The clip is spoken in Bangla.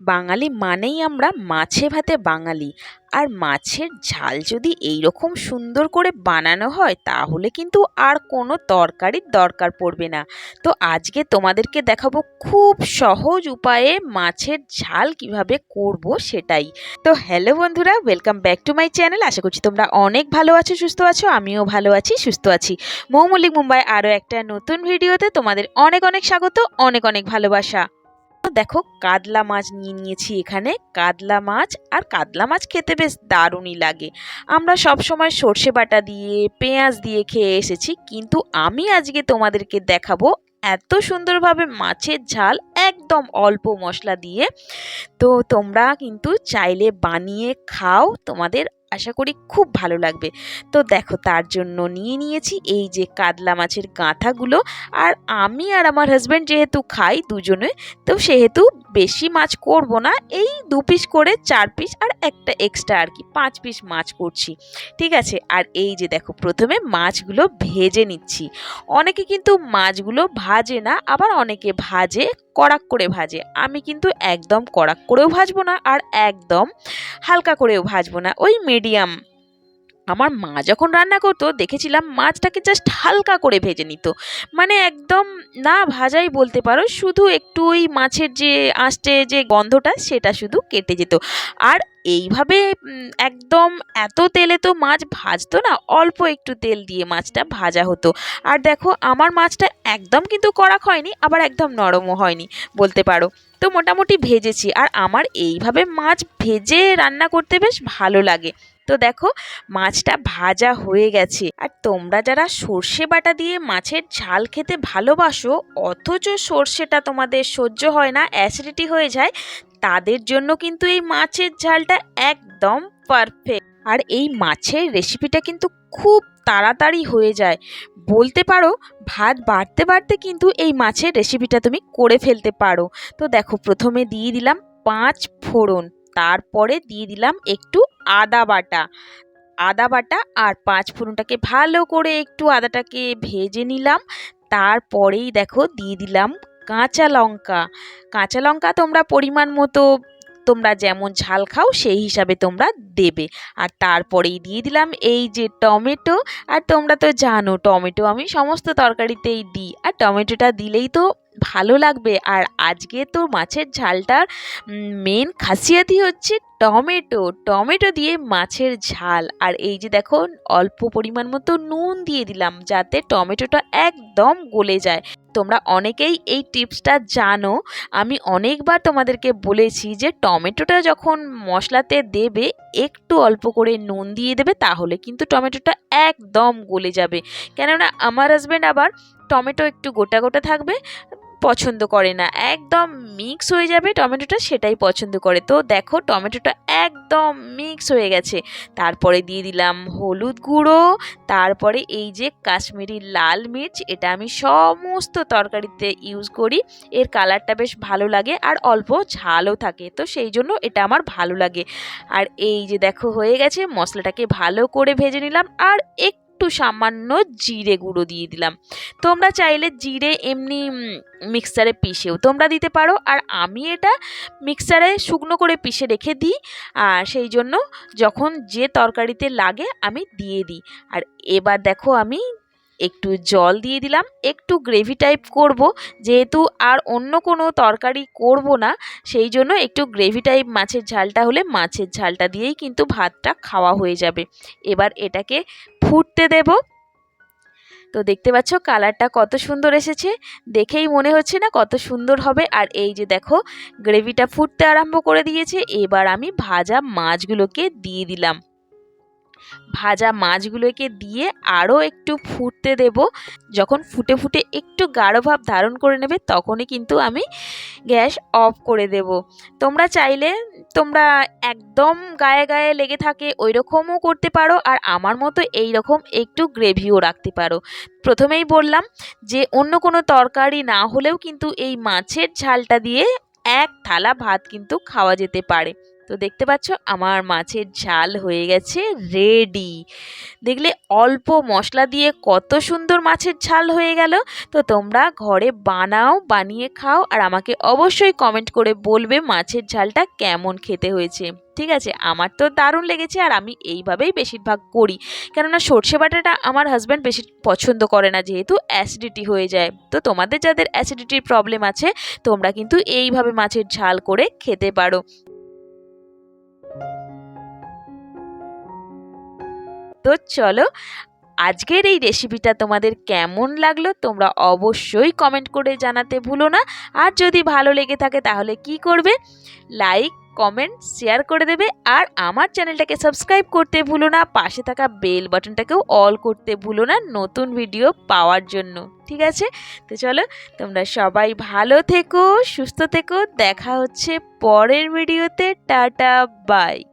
বাঙালি মানেই আমরা মাছে ভাতে বাঙালি। আর মাছের ঝাল যদি এই রকম সুন্দর করে বানানো হয়, তাহলে কিন্তু আর কোনো তরকারির দরকার পড়বে না। তো আজকে তোমাদেরকে দেখাবো খুব সহজ উপায়ে মাছের ঝাল কীভাবে করব সেটাই। তো হ্যালো বন্ধুরা welcome back to my channel আশা করছি তোমরা অনেক ভালো আছো, সুস্থ আছো, আমিও ভালো আছি, সুস্থ আছি। মৌমল্লিক মুম্বাই আরও একটা নতুন ভিডিওতে তোমাদের অনেক অনেক স্বাগত, অনেক অনেক ভালোবাসা। দেখো, কাতলা মাছ নিয়ে নিয়েছি এখানে। কাতলা মাছ আর কাতলা মাছ খেতে বেশ দারুণই লাগে। আমরা সব সময় সর্ষে বাটা দিয়ে, পেঁয়াজ দিয়ে খেয়ে এসেছি, কিন্তু আমি আজকে তোমাদেরকে দেখাবো এত সুন্দরভাবে মাছের ঝাল একদম অল্প মশলা দিয়ে। তো তোমরা কিন্তু চাইলে বানিয়ে খাও, তোমাদের আশা করি খুব ভালো লাগবে। তো দেখো তার জন্য নিয়ে নিয়েছি এই যে কাতলা মাছের গাঁথাগুলো। আর আমি আর আমার হাজব্যান্ড যেহেতু খাই দুজনে, তো সেহেতু বেশি মাছ করব না, এই দু পিস করে চার পিস আর একটা এক্সট্রা আর কি, পাঁচ পিস মাছ করছি। ঠিক আছে? আর এই যে দেখো, প্রথমে মাছগুলো ভেজে নিচ্ছি। অনেকে কিন্তু মাছগুলো ভাজে না, আবার অনেকে ভাজে, কড়াক করে ভাজে। আমি কিন্তু একদম কড়াক করেও ভাজবো না আর একদম হালকা করেও ভাজবো না, ওই মিডিয়াম আমার মা যখন রান্না করতো, দেখেছিলাম মাছটাকে জাস্ট হালকা করে ভেজে নিত। মানে একদম না ভাজাই বলতে পারো, শুধু একটু ওই মাছের যে আঁশটে যে গন্ধটা, সেটা শুধু কেটে যেত। আর এইভাবে একদম এত তেলে তো মাছ ভাজতো না, অল্প একটু তেল দিয়ে মাছটা ভাজা হতো। আর দেখো, আমার মাছটা একদম কিন্তু কড়াক হয়নি, আবার একদম নরমও হয়নি, বলতে পারো। তো মোটামুটি ভেজেছি, আর আমার এইভাবে মাছ ভেজে রান্না করতে বেশ ভালো লাগে। তো দেখো, মাছটা ভাজা হয়ে গেছে। আর তোমরা যারা সর্ষে বাটা দিয়ে মাছের ঝাল খেতে ভালোবাসো, অথচ সর্ষেটা তোমাদের সহ্য হয় না অ্যাসিডিটি হয়ে যায়, তাদের জন্য কিন্তু এই মাছের ঝালটা একদম পারফেক্ট আর এই মাছের রেসিপিটা কিন্তু খুব তাড়াতাড়ি হয়ে যায়। বলতে পারো, ভাত বাড়তে বাড়তে কিন্তু এই মাছের রেসিপিটা তুমি করে ফেলতে পারো। তো দেখো, প্রথমে দিয়ে দিলাম পাঁচ ফোড়ন। তারপরে দিয়ে দিলাম একটু আদা বাটা। আদা বাটা আর পাঁচ ফোড়নটাকে ভালো করে একটু আদাটাকে ভেজে নিলাম। তারপরেই দেখো দিয়ে দিলাম কাঁচা লঙ্কা। কাঁচা লঙ্কা তোমরা পরিমাণ মতো তোমরা যেমন ঝাল খাও সেই হিসাবে তোমরা দেবে। আর তারপরেই দিয়ে দিলাম এই যে টমেটো। আর তোমরা তো জানো টমেটো আমি সমস্ত তরকারিতেই দিই। আর টমেটোটা দিলেই তো ভালো লাগবে। আর আজকে তো মাছের ঝালটার মেন খাসিয়াতই হচ্ছে টমেটো। টমেটো দিয়ে মাছের ঝাল। আর এই যে দেখো, অল্প পরিমাণ মতো নুন দিয়ে দিলাম যাতে টমেটোটা একদম গলে যায়। তোমরা অনেকেই এই টিপসটা জানো। আমি অনেকবার তোমাদেরকে বলেছি যে টমেটোটা যখন মশলাতে দেবে, একটু অল্প করে নুন দিয়ে দেবে, তাহলে কিন্তু টমেটোটা একদম গলে যাবে। কেননা আমার হাজব্যান্ড আবার টমেটো একটু গোটা গোটা থাকবে পছন্দ করে না। একদম মিক্স হয়ে যাবে টমেটোটা, সেটাই পছন্দ করে। তো দেখো, টমেটোটা একদম মিক্স হয়ে গেছে। তারপরে দিয়ে দিলাম হলুদ গুঁড়ো, তারপরে এই যে কাশ্মীরি লাল মির্চ, এটা আমি সমস্ত তরকারিতে ইউজ করি। এর কালারটা বেশ ভালো লাগে আর অল্প ঝালও থাকে। তো সেই জন্য এটা আমার ভালো লাগে। আর এই যে দেখো, হয়ে গেছে। মশলাটাকে ভালো করে ভেজে নিলাম। আর একটু সামান্য জিরে গুঁড়ো দিয়ে দিলাম। তোমরা চাইলে জিরে এমনি মিক্সারে পিষেও তোমরা দিতে পারো। আর আমি এটা মিক্সারে শুকনো করে পিষে রেখে দিই। আর সেই জন্য যখন যে তরকারিতে লাগে আমি দিয়ে দিই। আর এবার দেখো আমি একটু জল দিয়ে দিলাম, একটু গ্রেভি টাইপ করব, যেহেতু আর অন্য কোনো তরকারি করব না, সেই জন্য একটু গ্রেভি টাইপ মাছের ঝালটা হলে মাছের ঝালটা দিয়েই কিন্তু ভাতটা খাওয়া হয়ে যাবে। এবার এটাকে ফুটতে দেবো। তো দেখতে পাচ্ছ কালারটা কত সুন্দর এসেছে, দেখেই মনে হচ্ছে না কত সুন্দর হবে। আর এই যে দেখো গ্রেভিটা ফুটতে আরম্ভ করে দিয়েছে, এবার আমি ভাজা মাছগুলোকে দিয়ে দিলাম। ভাজা মাছগুলোকে দিয়ে আরও একটু ফুটতে দেব। যখন ফুটে ফুটে একটু গাঢ় ভাব ধারণ করে নেবে, তখনই কিন্তু আমি গ্যাস অফ করে দেব। তোমরা চাইলে তোমরা একদম গায়ে গায়ে লেগে থাকে ওই রকমও করতে পারো আর আমার মতো এই রকম একটু গ্রেভিও রাখতে পারো। প্রথমেই বললাম যে, অন্য কোনো তরকারি না হলেও কিন্তু এই মাছের ঝালটা দিয়ে এক থালা ভাত কিন্তু খাওয়া যেতে পারে। তো দেখতে পাচ্ছ আমার মাছের ঝাল হয়ে গেছে রেডি দেখলে অল্প মশলা দিয়ে কত সুন্দর মাছের ঝাল হয়ে গেল। তো তোমরা ঘরে বানাও, বানিয়ে খাও আর আমাকে অবশ্যই কমেন্ট করে বলবে মাছের ঝালটা কেমন খেতে হয়েছে। ঠিক আছে? আমার তো দারুণ লেগেছে আর আমি এইভাবেই বেশিরভাগ করি। কেননা সর্ষে বাটাটা আমার হাজব্যান্ড বেশি পছন্দ করে না, যেহেতু অ্যাসিডিটি হয়ে যায়। তো তোমাদের যাদের অ্যাসিডিটির প্রবলেম আছে, তোমরা কিন্তু এইভাবে মাছের ঝাল করে খেতে পারো। তো চলো আজকের এই রেসিপিটা তোমাদের কেমন লাগল তোমরা অবশ্যই কমেন্ট করে জানাতে ভুলো না। আর যদি ভালো লেগে থাকে তাহলে কি করবে? লাইক কমেন্ট শেয়ার করে দেবে। আর আমার চ্যানেলটাকে সাবস্ক্রাইব করতে ভুলো না। পাশে থাকা বেল বাটনটাকেও অল করতে ভুলো না নতুন ভিডিও পাওয়ার জন্য। ঠিক আছে? তো চলো, তোমরা সবাই ভালো থেকো, সুস্থ থেকো। দেখা হচ্ছে পরের ভিডিওতে টাটা বাই